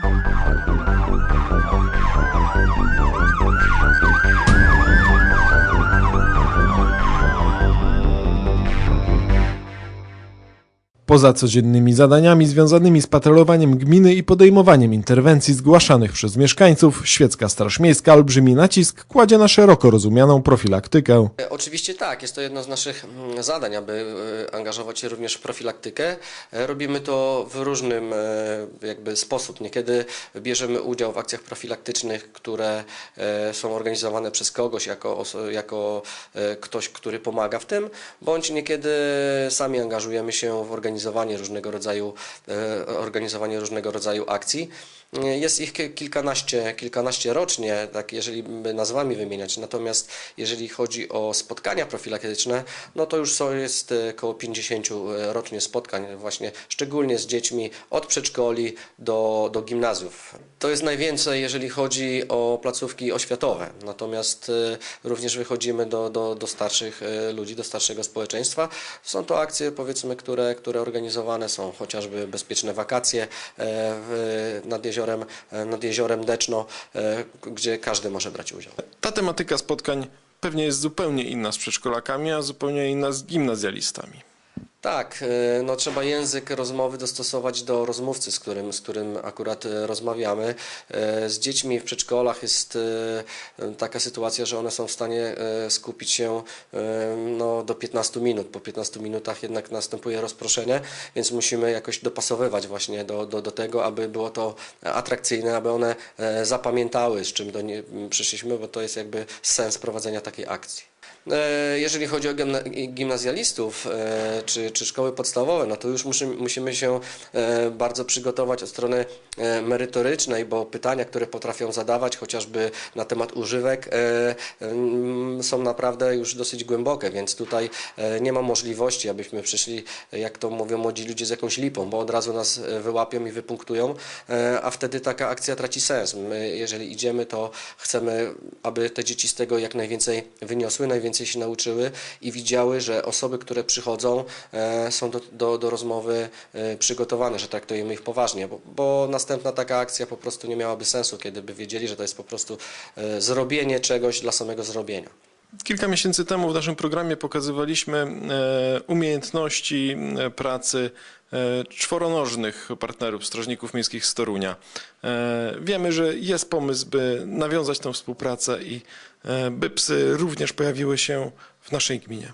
Bye. Poza codziennymi zadaniami związanymi z patrolowaniem gminy i podejmowaniem interwencji zgłaszanych przez mieszkańców, Świecka Straż Miejska olbrzymi nacisk kładzie na szeroko rozumianą profilaktykę. Oczywiście tak, jest to jedno z naszych mm, zadań, aby e, angażować się również w profilaktykę. E, Robimy to w różnym e, jakby sposób. Niekiedy bierzemy udział w akcjach profilaktycznych, które są organizowane przez kogoś jako, jako ktoś, który pomaga w tym, bądź niekiedy sami angażujemy się w organizowanie różnego rodzaju, e, organizowanie różnego rodzaju akcji. E, Jest ich ki- kilkanaście, kilkanaście rocznie, tak jeżeli by nazwami wymieniać. Natomiast jeżeli chodzi o spotkania profilaktyczne, no to już jest e, około 50 rocznie spotkań, właśnie szczególnie z dziećmi od przedszkoli do, do gimnazjów. To jest najwięcej, jeżeli chodzi o placówki oświatowe. Natomiast e, również wychodzimy do, do, do starszych e, ludzi, do starszego społeczeństwa. Są to akcje, powiedzmy, które, które organizowane są, chociażby bezpieczne wakacje e, nad, jeziorem, e, nad jeziorem Deczno, e, gdzie każdy może brać udział. Ta tematyka spotkań pewnie jest zupełnie inna z przedszkolakami, a zupełnie inna z gimnazjalistami. Tak, e, no trzeba język rozmowy dostosować do rozmówcy, z którym, z którym akurat e, rozmawiamy. E, Z dziećmi w przedszkolach jest taka sytuacja, że one są w stanie skupić się no, do 15 minut. Po 15 minutach jednak następuje rozproszenie, więc musimy jakoś dopasowywać właśnie do, do, do tego, aby było to atrakcyjne, aby one zapamiętały, z czym do nie przyszliśmy, bo to jest jakby sens prowadzenia takiej akcji. E, Jeżeli chodzi o gimna- gimnazjalistów e, czy, czy szkoły podstawowe, no to już musimy, się e, bardzo przygotować od strony merytorycznej, bo pytania, które potrafią zadawać, chociażby na temat używek, mm, są naprawdę już dosyć głębokie, więc tutaj nie ma możliwości, abyśmy przyszli, jak to mówią młodzi ludzie, z jakąś lipą, bo od razu nas wyłapią i wypunktują, a wtedy taka akcja traci sens. My, jeżeli idziemy, to chcemy, aby te dzieci z tego jak najwięcej wyniosły, najwięcej się nauczyły i widziały, że osoby, które przychodzą, e, są do, do, do rozmowy e, przygotowane, że traktujemy ich poważnie, bo, bo następna taka akcja po prostu nie miałaby sensu, kiedy by wiedzieli, że to jest po prostu e, zrobienie czegoś dla samego zrobienia. Kilka miesięcy temu w naszym programie pokazywaliśmy e, umiejętności e, pracy e, czworonożnych partnerów strażników miejskich z Torunia. Wiemy, że jest pomysł, by nawiązać tę współpracę i by psy również pojawiły się w naszej gminie.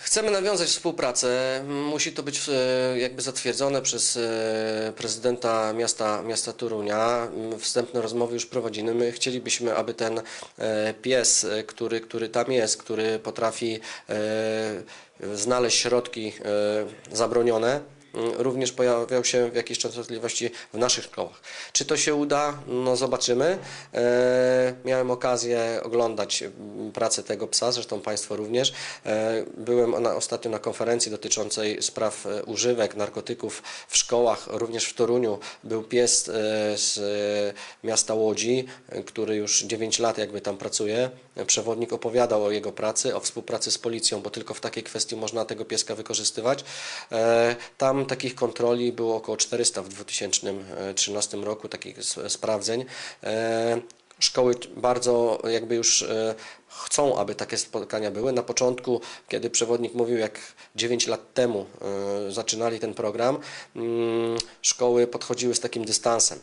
Chcemy nawiązać współpracę. Musi to być e, jakby zatwierdzone przez e, prezydenta miasta, miasta Torunia. Wstępne rozmowy już prowadzimy. My chcielibyśmy, aby ten e, pies, który, który tam jest, który potrafi znaleźć środki zabronione, również pojawiał się w jakiejś częstotliwości w naszych szkołach. Czy to się uda? No zobaczymy. E, miałem okazję oglądać m, pracę tego psa, zresztą Państwo również. E, byłem ostatnio na konferencji dotyczącej spraw e, używek, narkotyków w szkołach, również w Toruniu. Był pies z miasta Łodzi, który już 9 lat jakby tam pracuje. Przewodnik opowiadał o jego pracy, o współpracy z policją, bo tylko w takiej kwestii można tego pieska wykorzystywać. Tam takich kontroli było około 400 w 2013 roku, takich sprawdzeń. E, Szkoły bardzo jakby już e, chcą, aby takie spotkania były. Na początku, kiedy przewodnik mówił, jak 9 lat temu e, zaczynali ten program, mm, szkoły podchodziły z takim dystansem.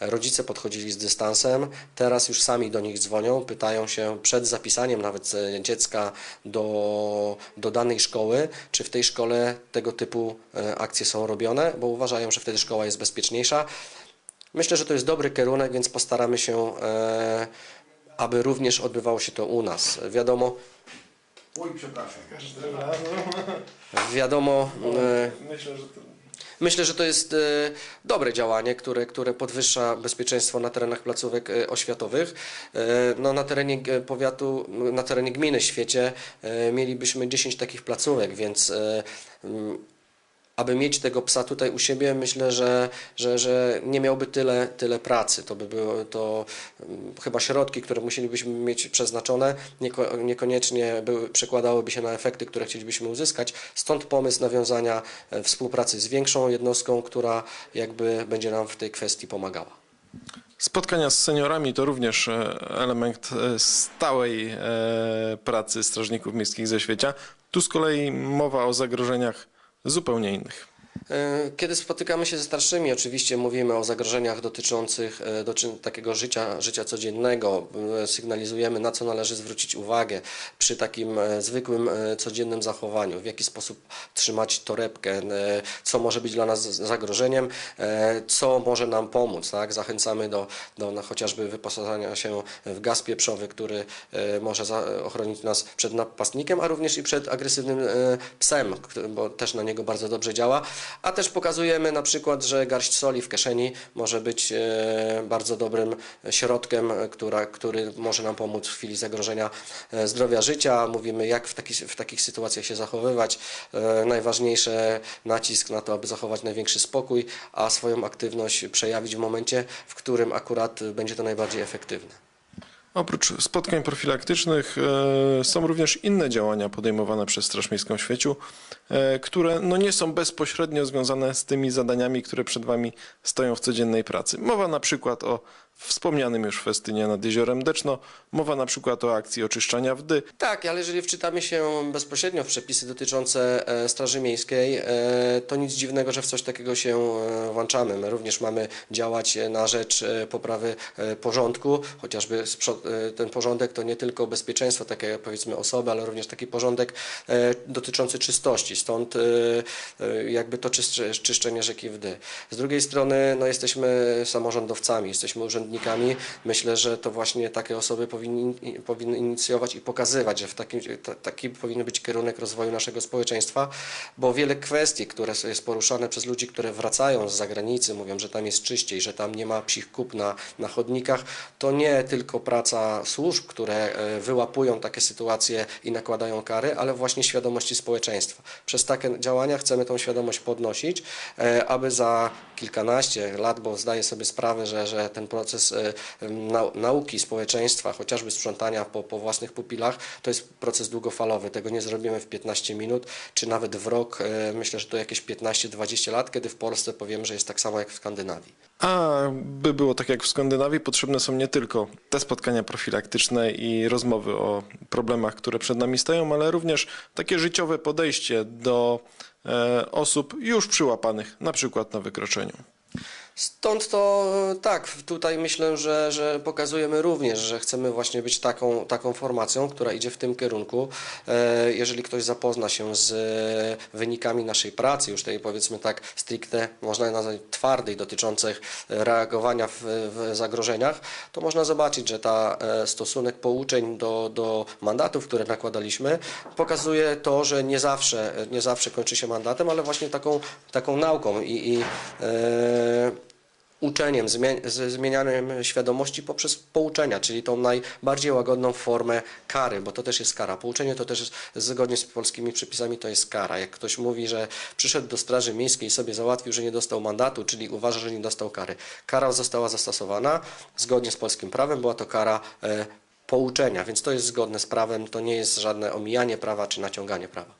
Rodzice podchodzili z dystansem, teraz już sami do nich dzwonią, pytają się przed zapisaniem nawet e, dziecka do, do danej szkoły, czy w tej szkole tego typu e, akcje są robione, bo uważają, że wtedy szkoła jest bezpieczniejsza. Myślę, że to jest dobry kierunek, więc postaramy się, e, aby również odbywało się to u nas. Wiadomo, Oj, przepraszam. wiadomo, e, Myślę, że to... Myślę, że to jest e, dobre działanie, które, które podwyższa bezpieczeństwo na terenach placówek e, oświatowych. E, No, na terenie powiatu, na terenie gminy w świecie mielibyśmy 10 takich placówek, więc aby mieć tego psa tutaj u siebie, myślę, że, że, że nie miałby tyle, tyle pracy. To by było to mm, chyba środki, które musielibyśmy mieć przeznaczone, nieko, niekoniecznie były, przekładałyby się na efekty, które chcielibyśmy uzyskać. Stąd pomysł nawiązania e, współpracy z większą jednostką, która jakby będzie nam w tej kwestii pomagała. Spotkania z seniorami to również e, element e, stałej pracy strażników miejskich ze świecia. Tu z kolei mowa o zagrożeniach zupełnie innych. E, Kiedy spotykamy się ze starszymi, oczywiście mówimy o zagrożeniach dotyczących e, doczy, takiego życia, życia codziennego. E, Sygnalizujemy, na co należy zwrócić uwagę przy takim zwykłym, codziennym zachowaniu, w jaki sposób trzymać torebkę, co może być dla nas zagrożeniem, co może nam pomóc. Tak? Zachęcamy do, do no, chociażby wyposażania się w gaz pieprzowy, który może ochronić nas przed napastnikiem, a również i przed agresywnym psem, bo też na niego bardzo dobrze działa. A też pokazujemy na przykład, że garść soli w kieszeni może być e, bardzo dobrym środkiem, e, która, który może nam pomóc w chwili zagrożenia e, zdrowia życia. Mówimy, jak w, taki, w takich sytuacjach się zachowywać. Najważniejsze nacisk na to, aby zachować największy spokój, a swoją aktywność przejawić w momencie, w którym akurat będzie to najbardziej efektywne. Oprócz spotkań profilaktycznych e, są również inne działania podejmowane przez Straż Miejską w Świeciu, e, które no nie są bezpośrednio związane z tymi zadaniami, które przed Wami stoją w codziennej pracy. Mowa na przykład o wspomnianym już festynie nad Jeziorem Deczno, mowa na przykład o akcji oczyszczania wdy, Tak, ale jeżeli wczytamy się bezpośrednio w przepisy dotyczące e, Straży Miejskiej, e, to nic dziwnego, że w coś takiego się e, włączamy. My również mamy działać na rzecz poprawy porządku, chociażby ten porządek to nie tylko bezpieczeństwo, takie powiedzmy osoby, ale również taki porządek dotyczący czystości. Stąd jakby to czyszcze- czyszczenie rzeki Wdy. Z drugiej strony no, jesteśmy samorządowcami, jesteśmy urzędnikami. Myślę, że to właśnie takie osoby powinni, powinny inicjować i pokazywać, że w takim, ta, taki powinien być kierunek rozwoju naszego społeczeństwa, bo wiele kwestii, które jest poruszane przez ludzi, które wracają z zagranicy, mówią, że tam jest czyściej, że tam nie ma psich kup na, na chodnikach, to nie tylko praca służb, które e, wyłapują takie sytuacje i nakładają kary, ale właśnie świadomości społeczeństwa. Przez takie działania chcemy tą świadomość podnosić, e, aby za kilkanaście lat, bo zdaję sobie sprawę, że, że ten proces nau- nauki społeczeństwa, chociażby sprzątania po, po własnych pupilach, to jest proces długofalowy. Tego nie zrobimy w 15 minut, czy nawet w rok. E, Myślę, że to jakieś 15-20 lat, kiedy w Polsce powiemy, że jest tak samo jak w Skandynawii. A by było tak jak w Skandynawii, potrzebne są nie tylko te spotkania profilaktyczne i rozmowy o problemach, które przed nami stoją, ale również takie życiowe podejście do osób już przyłapanych, na przykład na wykroczeniu. Stąd to e, tak, tutaj myślę, że, że pokazujemy również, że chcemy właśnie być taką, taką formacją, która idzie w tym kierunku. E, Jeżeli ktoś zapozna się z e, wynikami naszej pracy, już tej powiedzmy tak stricte, można nazwać twardej, dotyczących reagowania w, w zagrożeniach, to można zobaczyć, że ta stosunek pouczeń do, do mandatów, które nakładaliśmy, pokazuje to, że nie zawsze, nie zawsze kończy się mandatem, ale właśnie taką, taką nauką i, i uczeniem, zmienianiem świadomości poprzez pouczenia, czyli tą najbardziej łagodną formę kary, bo to też jest kara. Pouczenie to też zgodnie z polskimi przepisami to jest kara. Jak ktoś mówi, że przyszedł do Straży Miejskiej i sobie załatwił, że nie dostał mandatu, czyli uważa, że nie dostał kary. Kara została zastosowana zgodnie z polskim prawem, była to kara e, pouczenia, więc to jest zgodne z prawem, to nie jest żadne omijanie prawa czy naciąganie prawa.